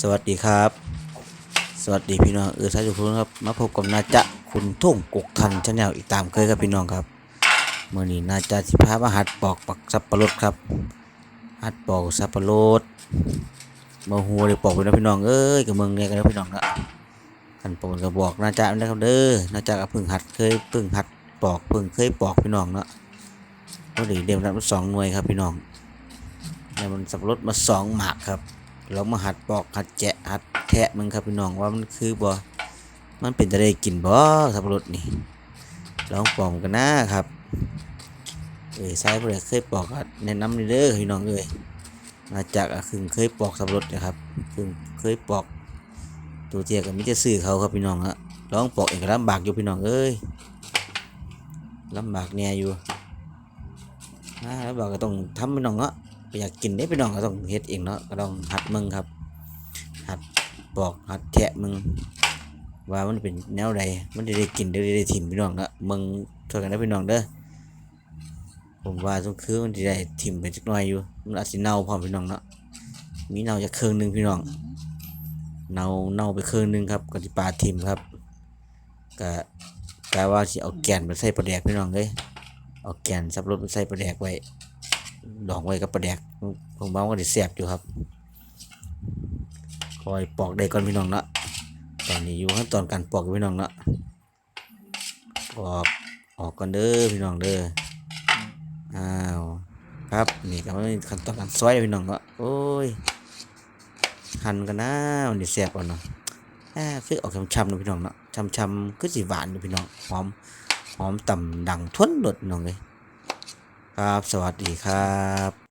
สวัสดีครับ สวัสดีพี่น้องเออทานทุกคนครับ มาพบกับนาจะคุณทุ่งกกทันชาแนลอีกตามเคยครับพี่น้องครับเมื่อนี้นาจะสิพามาหัดปอกปักสับปะรดครับ หัดปอกสับปะรดมาหัวได้ปอกไปนะพี่น้องเอ้ยกับเมืองเนี่ยกันนะพี่น้องนะขันปอกก็บอกนาจะนะครับเด้อนาจะก็เพิ่งหัดเคยเพิ่งหัดปอกเพิ่งเคยปอกพี่น้องเนาะพอดีเดี๋ยวนับสองหน่วยครับพี่น้องแล้วมันสับปะรดมาสองหมากครับ เรามาหัดปอกหัดแจะหัดแทะมึงครับพี่น้องว่ามันคือบ่มันเป็นจะได้กินบ่สับปะรดนี่ลองปอกกันนะครับเอ้ยใช้ผู้ใดเคยปอกแนะนำเด้อพี่น้องเอ้ยมาจากคือเคยปอกสับปะรดนะครับคือเคยปอกตัวเจียก็มิจะซื้อเขาครับพี่น้องฮะลองปอกเองก็ลำบากอยู่พี่น้องเอ้ยลำบากแน่อยู่ล้วบอกก็ต้องทำพี่น้องเนาะอยากกินได้พี่น้องก็ต้องเฮ็ดเองเนาะก็ต้องหัดมึงครับ หัดปอกหัดแทะมึงว่ามันเป็นแนวใดมันจะได้กินได้ได้ถิ่มพี่น้องเนาะมึงช่วยกันนะพี่น้องเด้อผมว่าทุกคือมันจะได้ถิ่มไปจักหน่อยอยู่มันอาจจะเน่าพร้อมพี่น้องเนาะมีเน่าจากเครื่องหนึงพี่น้องเน่าเน่าไปเครื่องหนึงครับก็สิปาถิ่มครับก็กะว่าสิเอาแกนไปใส่ปลาแดกพี่น้องเอ้ยเอาแกนสับรถไปใส่ปลาแดกไว้ ดองไว้กับปลาแดกผมว่ามันจะแซ่บอยู่ครับ คอยปอกได้ก่อนพี่น้องเนาะตอนนี้อยู่ขั้นตอนการปอกพี่น้องเนาะปอกออกก่อนเด้อพี่น้องเด้ออ้าวครับนี่ก็เป็นขั้นตอนการซอยพี่น้องเนาะโอ้ยหั่นกันนะมันจะแซ่บกว่าเนาะอ่าคือออกช้ำๆนะพี่น้องเนาะช้ำๆคือสิหวานอยู่พี่น้องหอมหอมต่ำดังทวนหลดน้องเลย ครับ สวัสดีครับ